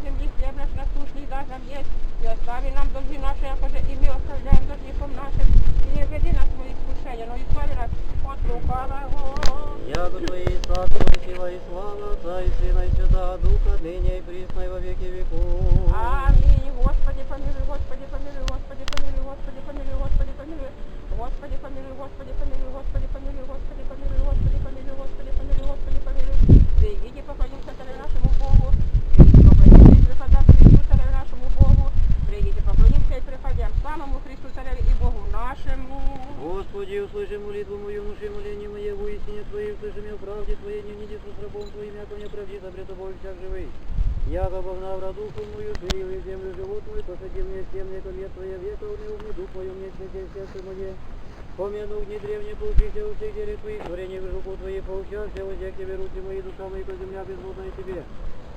każdym liście w nasz na słuszny zaznam jest. I o sławie nam do Богу нашему. Господи, услыши молитву мою, внуши моление мое, в истине Твоей, услыши меня в правде Твоей, не униди с рабом Твоим, яко мне правдиво пред Тобой всяк живый. Яко погнав радуху мою, ширил и землю живот мой, посадил мне всем мне лет Твоя века, умил мне дух мою, мне святей сердце мое. Помянув дни древние, поучися у всех деле Твоих, творение в руку Твоей, поучался, во всех тебе руки мои, душа моя, ко земля безводная Тебе.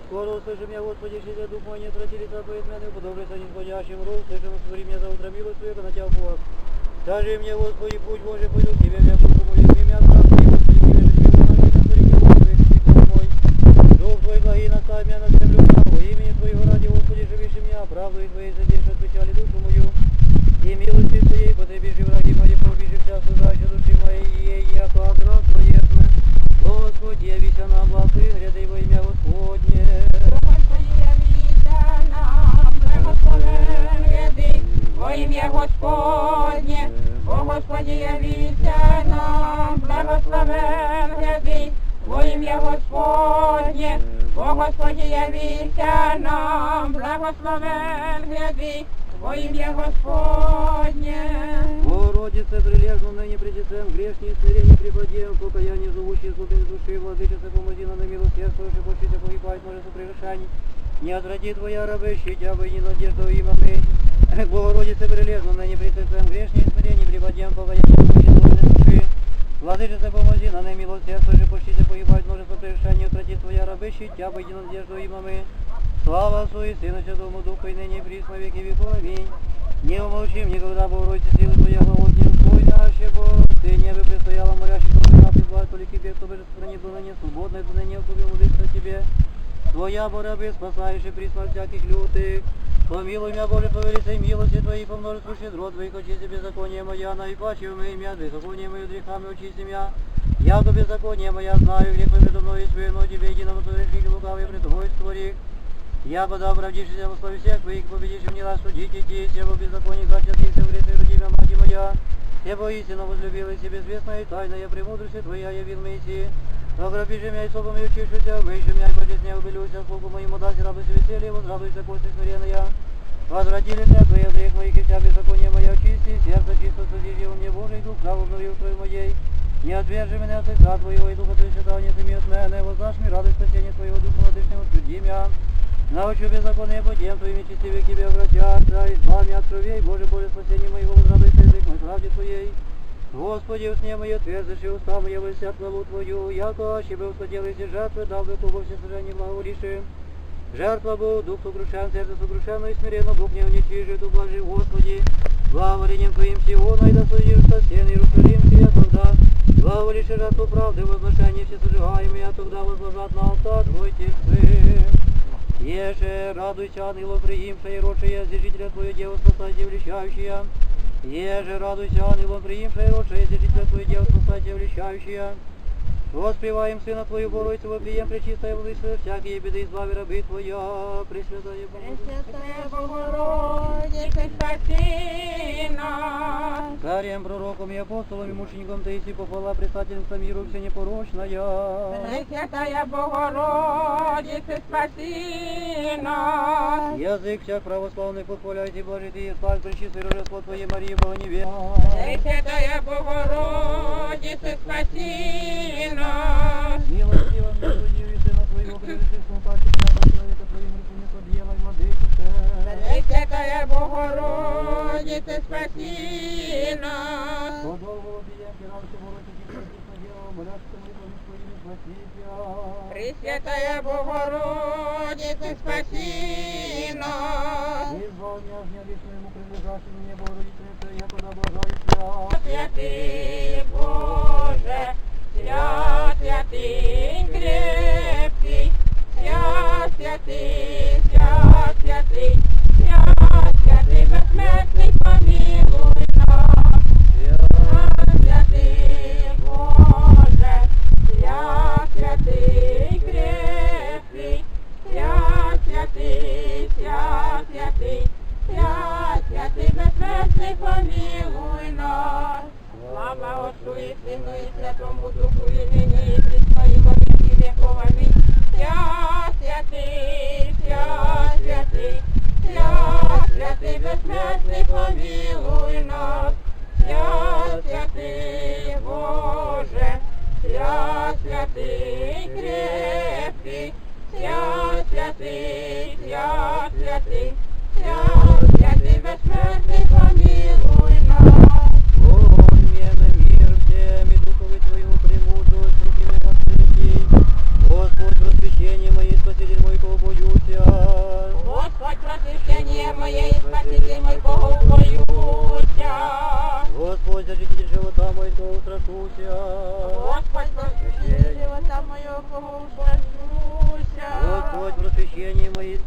Скоро услыши меня, Господи, шли дух мой, не отврати лица Твои от меня, подобрится нисходящим рол, слышим, смотри меня за утро милость Твою, на Тебя Бог. Скажи мне, Господи, путь Божий, пойду Тебе, я буду мою, имя отправки, Господи, Тебе, на меня, Божий, Христос мой. Дух Твой благий, наставь меня на землю праву, имени Твоего ради, Господи, живи меня, правду Твоей задержи от душу мою. И милости Твоей потребишь враги Богородице, прилежно ныне пред Отцем, грешнее смирение преподем, покаяние зовущие глубины души, владычице, помоги нам на милосердствуешь, и пощите погибать, множество прегрешений. Не отврати Твоя рабы, щитя бы не надежду им аминь. Богородице, прилежно ныне пред Отцем, грешнее смирение преподем, покаяние зовущие глубины души. Владычице, помоги нам на милосердствуешь, и пощите погибать, множество прегрешений. Не отврати Твоя рабы, щитя бы не надежду им аминь. Слава Отцу и Сыну Святому Духу, и ныне и присно во веки веков. Аминь. Не умолчим никогда, Богородице, силы Твоя, голоднем Твой наше Бог. Ты небе предстояла, молящий, кто нас избавит, только тебе, кто бы сохрани было не свободно, это ныне укупил молиться тебе. Твоя борабы спасаешь и присно всяких лютых. Помилуй меня, Боже, по великой милости Твоей, по множеству щедрот Твоих, очисти беззаконие моя, на и паче мы имя, беззаконие мое грехами очисти меня. Яко беззаконие моя знаю, грех мой предо мной, и свину тебе, единому совершить лукавый пред тобой створих. Я пода оправдившийся во славе всех твоих, победишь мне нас судить идти, себо беззаконие гачатся, вред и родимя, мать моя. Себо истинно возлюбил и себе известная и тайная премудрости твоя явил Моисей. Ограбишь меня и собом и учишься, выищи меня и почестне убелюся, слугу моему даси радость и веселье, возрадуйся кости смиренная. Возвратили меня твои грех моих, и вся беззаконие моя очисти, сердце чисто судишь, мне Божий дух, праву обновил твою моей. Не отвержи меня от лица Твоего, и Духа Твоего не отними от меня, воздашь мне радость спасения Твоего Духа Владычного, судьи меня. Научу беззаконные путем Твоими честивы к Тебе обратятся, избавь меня от кровей, Боже, Боже, спасение моего, возрадуйся язык мой правде Твоей. Господи, усне мое твердишь, и уста мои высят хвалу Твою, яко аще бы устоделись жертвы, дал бы во все сожжение благоволиши. Жертва был, дух сокрушен, сердце сокрушено и смиренно, Бог не уничижит, ублажи, Господи. Благоволением Твоим всего найда судишься, стены Иерусалимские, я тогда благоволишь жертву правды, возношение все сожигаемые, а тогда возложат на алтарь Твой тельцы. Еже, радуйся, ангелов приимшая, родшая, зижителя Твое Дева, спасайте, влещающая. Еже, радуйся, ангелом приимшая, родшая, зижителя Твое Дева, спасайте, влещающая. Воспеваем Сына Твою, Богородицу, вопием, пречистая Владычица, всякие беды избави рабы Твоя, Пресвятая Богородица. Пресвятая Богородице, спаси нас. Царем, пророком и апостолом и мучеником Таисии похвала предстательница миру все непорочная. Пресвятая Богородице, спаси нас. Язык всяк православный похваляйте, блажите и славь пречистой рожество Твоей Марии Богоневе. Пресвятая Богородице, спаси нас. Милостиво мне судью и Сына Твоего, превысшего паче всякого человека Твоим руку не подъела, владычице. Пресвятая Богородице, спаси нас. По долгу обием, пиравши ворочи, чисто веру, моляшься молитвами Твоими, спасите. Пресвятая Богородице, спаси нас. Избавь меня от неличному принадлежащему мне Богородице, якуда блажайся. Святый Боже, свят, святий крепкий, я святый,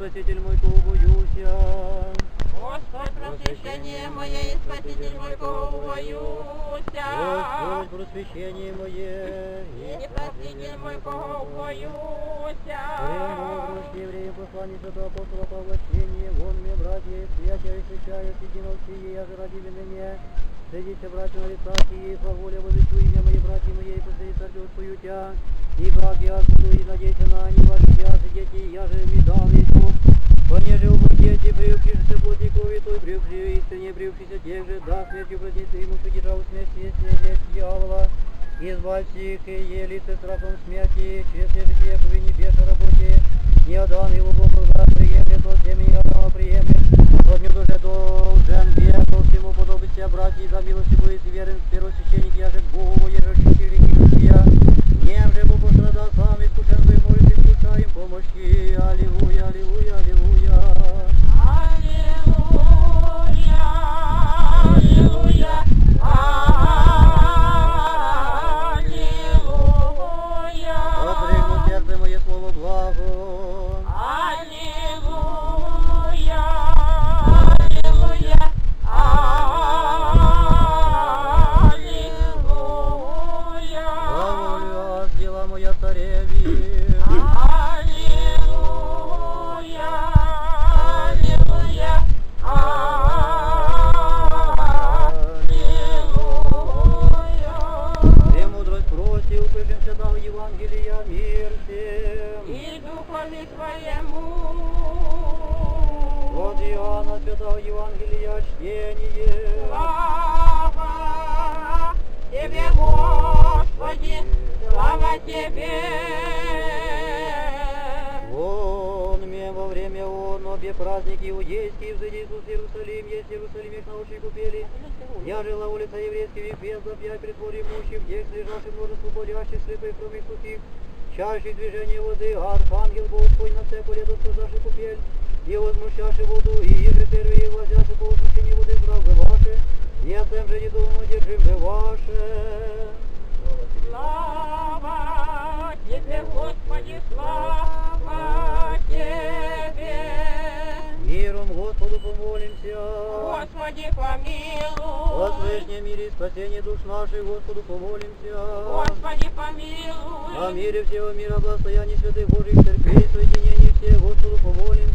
спаситель мой, кого боюся. Господь, просвещение моє, і спаситель мой, кого боюся. Господь, просвещение мое, І спаситель мой, кого боюся. Евреям святого апостола Павла чтение, вон мне, братья, святя и встречаю едино сие, я же родили меня. Садись, братья, на лица сие, по воле возвещу имя мои, братья мои, и посреди царствую тя. И брак я буду, и надейся на они ваши я дети, я же ми дал Иисус. Понеже оба дети, приобщившиеся плоти крови той, приобщи истине, приобщися тех же, да, смертью праздницы ему, что держал смерть, если есть дьявола. Избавься их и ты страхом смерти, через житие по небеса работе, не отдан его Бог да приемлет, но семени Адама приемлет, от не уже должен веку всему подобиться, братья, за милости будет верен первосвященник, я же Богу нем же Бог пострадал сам, искушен вы можете искушаем помощи, аллилуйя, аллилуйя, аллилуйя. Аллилуйя, Евангелия чтение. Слава Тебе, Господи, слава Тебе. Он мне во время он обе праздники иудейские взойди Иисус Иерусалим, есть Иерусалим, их на уши купели. Я жила улица еврейских без запья перед дворе имущих, где лежавших множество болящих, слепых, кроме сухих, чаще движения воды, архангел Бог Господь на всякую лету сказавший купель, и возмущавший воду, и еже первые возяши по возмущению воды здравы ваши, я тем же не думаю, держим же ваше. Слава Тебе, Господи, слава Тебе. Миром Господу помолимся. Господи, помилуй. О свышнем мире и спасении душ наших, Господу помолимся. Господи, помилуй. О мире всего мира, благостоянии святых Божьих церквей, соединении всех, Господу помолимся.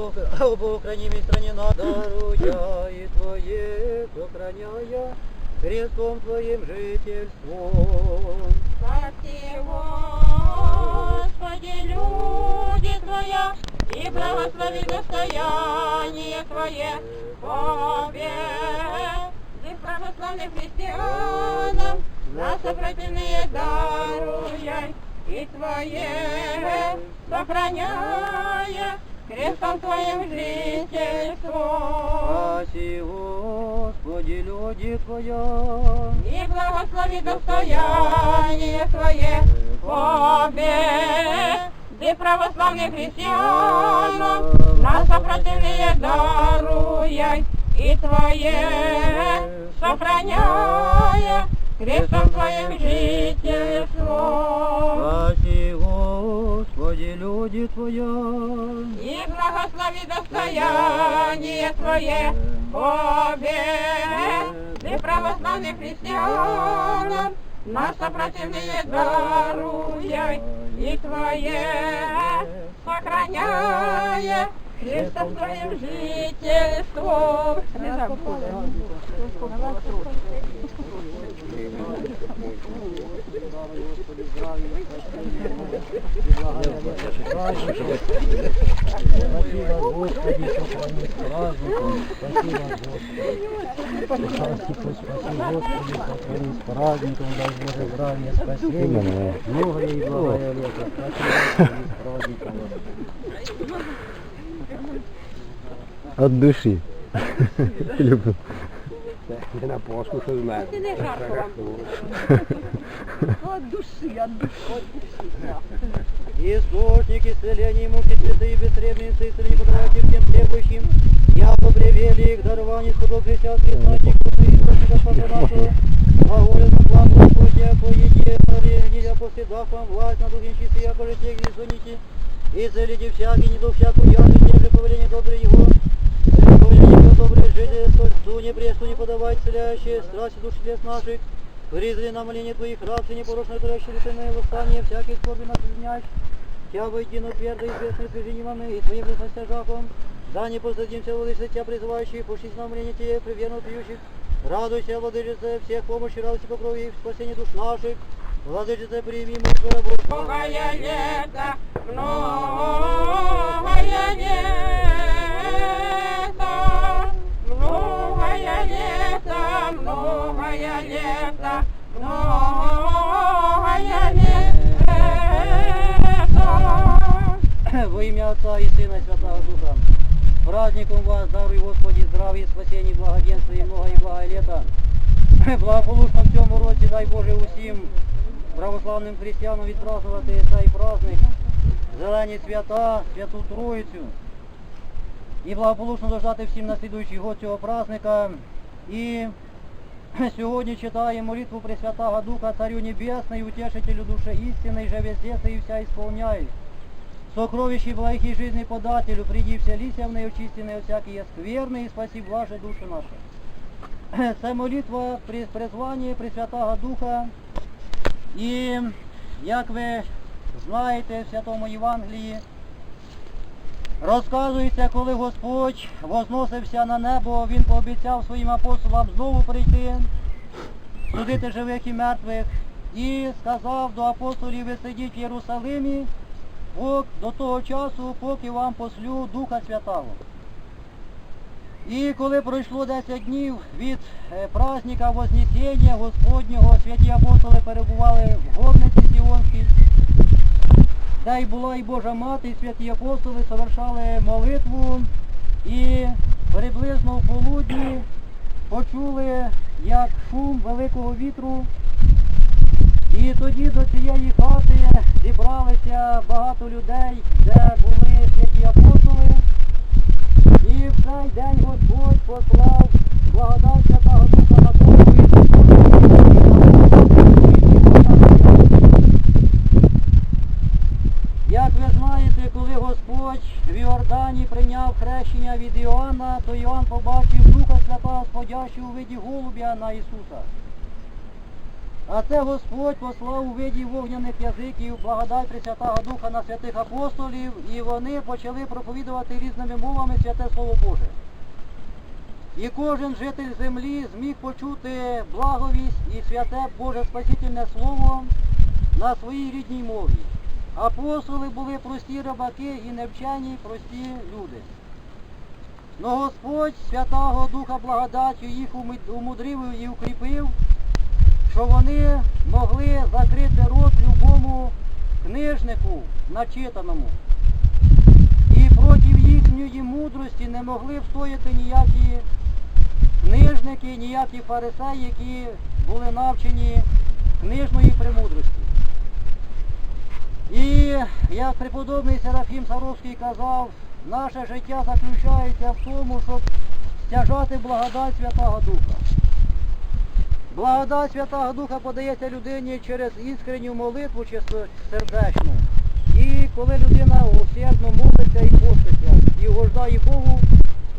О Бог, о Бог, храни мне стране даруя и Твое, сохраняя крестом Твоим жительством. Спаси, Господи, люди Твоя, и благослови достояние Твое, победы православным христианам, на сопротивление даруя, и Твое сохраняя крестом Твоим жительством. Спаси, Господи, люди Твоя. И благослови достояние Твое, победы православных христианам, на сопротивление даруя, и Твое сохраняя, крестом Твоим жительством. Господи, люди Твоя. И благослови достояние Твое, обеды православных христианам, на сопротивление даруя и Твое, сохраняя Христа своим жительством. Праздником. Дай Боже здравия, спасения. Многое и благое лето. Спасибо, праздником. От душі. Люблю. Не на Пасху, що з мене. Не жарко вам. Источник исцеления муки святые, бессребницы, исцеления подавайте всем требующим. Я попривели их дарование судов христианских источник, источника Спаса нашего. Глаголит вам, Господи, по еде, неля после дав вам власть над духом чистый, яко же тех звоните. И целите всякий недуг, всякую язву, землю, повеление доброе его. Повеление доброе жили, су не престу не подавать, целящие страсти душ телес наших. Призри на моление Твоих рабцы, непорочно творящие лишенные восстания, всякие скорби нас извиняешь. Тя войди на твердо известные служение мы, и Твоим жахом. Да не посадимся, владычица, Тебя призывающих, пушись на моление Тебе, приверно пьющих. Радуйся, владычица, всех помощи, радости по крови и в спасении душ наших. Владычица, прими мы Твоя Божья. Многое лето, многое лето, многое лето, многое лето, многое лето. Во имя Отца и Сына и Святого Духа. Праздником вас даруй, Господи, здравия, спасения, благоденствия и много и благое лета. Благополучно в цьому році, дай Боже, усім православним християнам відпразнувати цей праздник, зелені свята, святу Троїцю І благополучно дождати всім наслідуючий год цього праздника. І сьогодні читаємо молитву Пресвятого Духа, Царю Небесный, Утешителю души истинной, же везде и вся исполняй. Сокровищи благих и жизни подателю, приди вселися в неї, очистенные от всякие скверны, и спаси блаже души наши. Це молитва при призванні Пресвятого Духа. І як ви знаєте в Святому Євангелії, розказується, коли Господь возносився на небо, Він пообіцяв своїм апостолам знову прийти, судити живих і мертвих, і сказав до апостолів, ви сидіть в Єрусалимі до того часу, поки вам послю Духа Святого. І коли пройшло 10 днів від е, праздника Вознесення Господнього, святі апостоли перебували в горниці Сіонській, де й була і Божа Мати, і святі апостоли совершали молитву і приблизно в полудні почули, як шум великого вітру. І тоді до цієї хати зібралися багато людей, де були святі апостоли. І в цей день Господь послав благодать Святого Духа на тому Як ви знаєте, коли Господь в Іордані прийняв хрещення від Іоанна, то Іоанн побачив Духа Святого сходящого у виді голубя на Ісуса. А це Господь послав у виді вогняних язиків благодать Пресвятого Духа на святих апостолів, і вони почали проповідувати різними мовами святе Слово Боже. І кожен житель землі зміг почути благовість і святе Боже Спасительне Слово на своїй рідній мові. Апостоли були прості рибаки і невчені прості люди. Но Господь Святого Духа благодаттю їх умудрив і укріпив, що вони могли закрити рот любому книжнику начитаному. І проти їхньої мудрості не могли встояти ніякі книжники, ніякі фарисеї, які були навчені книжної премудрості. І як преподобний Серафім Саровський казав, наше життя заключається в тому, щоб стяжати благодать Святого Духа. Благодать Святого Духа подається людині через іскренню молитву чистосердечну. І коли людина усердно молиться і поститься, і угождає Богу,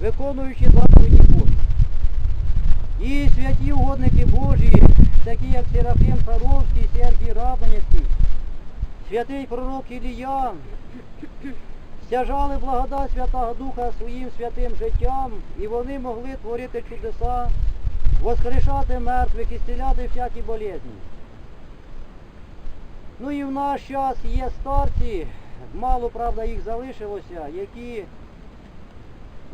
виконуючи заповіді Божі. І святі угодники Божі, такі як Серафім Саровський, Сергій Радонівський, святий пророк Ілія, стяжали благодать Святого Духа своїм святим життям, і вони могли творити чудеса, воскрешати мертвих і зціляти всякі болезні. Ну і в наш час є старці, мало правда їх залишилося, які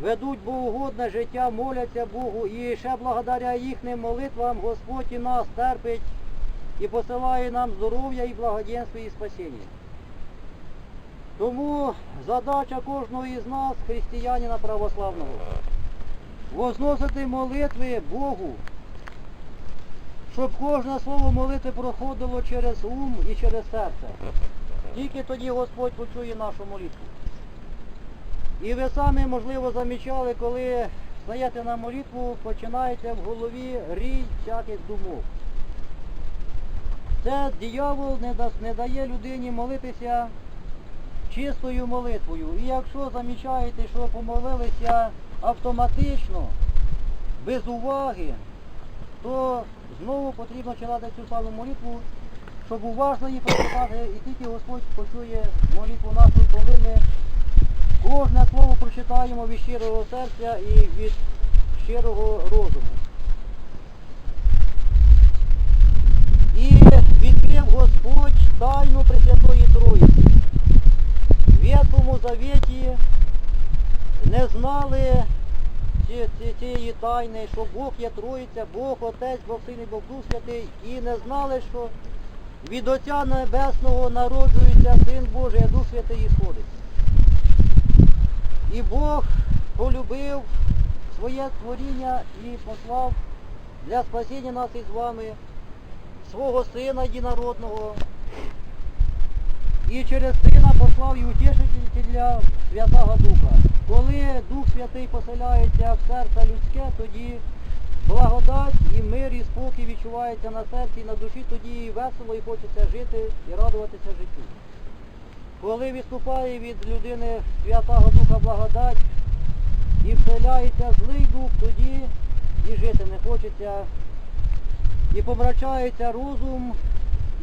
ведуть богоугодне життя, моляться Богу, і ще благодаря їхнім молитвам Господь і нас терпить і посилає нам здоров'я і благоденствие і спасіння. Тому задача кожного із нас, християнина православного, возносити молитви Богу, щоб кожне слово молитви проходило через ум і через серце. Тільки тоді Господь почує нашу молитву. І ви самі, можливо, замічали, коли стаєте на молитву, починаєте в голові рій всяких думок. Це диявол не, не дає людині молитися чистою молитвою. І якщо замічаєте, що помолилися автоматично, без уваги, то знову потрібно читати цю саму молитву, щоб уважно її прочитати, і тільки Господь почує молитву нашу, коли ми кожне слово прочитаємо від щирого серця і від щирого розуму. І відкрив Господь тайну Пресвятої Троїці. В Ветхому Завіті не знали ці- ці- цієї тайни, що Бог є Троїця, Бог Отець, Бог Син і Бог Дух Святий, і не знали, що від Отця Небесного народжується Син Божий, а Дух Святий і сходить. І Бог полюбив своє творіння і послав для спасіння нас із вами свого Сина єдинородного. І через Сина послав і утішителя Святого Духа. Коли Дух Святий поселяється в серце людське, тоді благодать і мир, і спокій відчувається на серці і на душі, тоді і весело і хочеться жити і радуватися життю. Коли відступає від людини Святого Духа благодать і вселяється злий дух, тоді і жити не хочеться, і помрачається розум,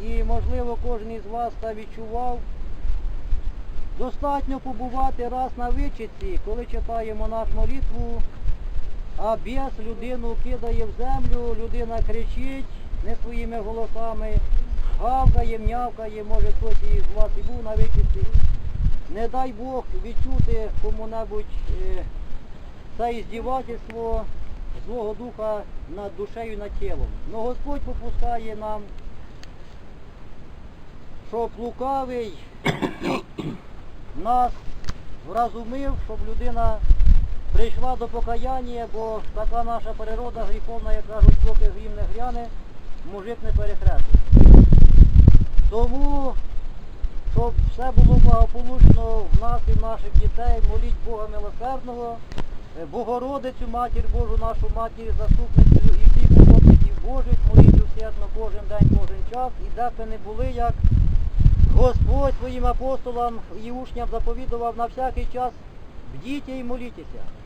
і можливо кожен із вас це відчував. Достатньо побувати раз на вичитці, коли читаємо нашу молитву, а біс людину кидає в землю, людина кричить не своїми голосами, гавкає, м'явкає, може хтось із вас і був на вичитці. Не дай Бог відчути кому-небудь е, це іздівательство злого духа над душею над тілом. Но Господь попускає нам, щоб лукавий нас вразумив, щоб людина прийшла до покаяння, бо така наша природа гріховна, як кажуть, поки грім не гряне, мужик не перехрестить. Тому, щоб все було благополучно в нас і в наших дітей, моліть Бога милосердного, е, Богородицю, Матір Божу, нашу Матір, заступницю і всіх Божих, моліть усердно кожен день, кожен час, і де б не були, як Господь своїм апостолам і учням заповідував на всякий час бдіть і молітеся.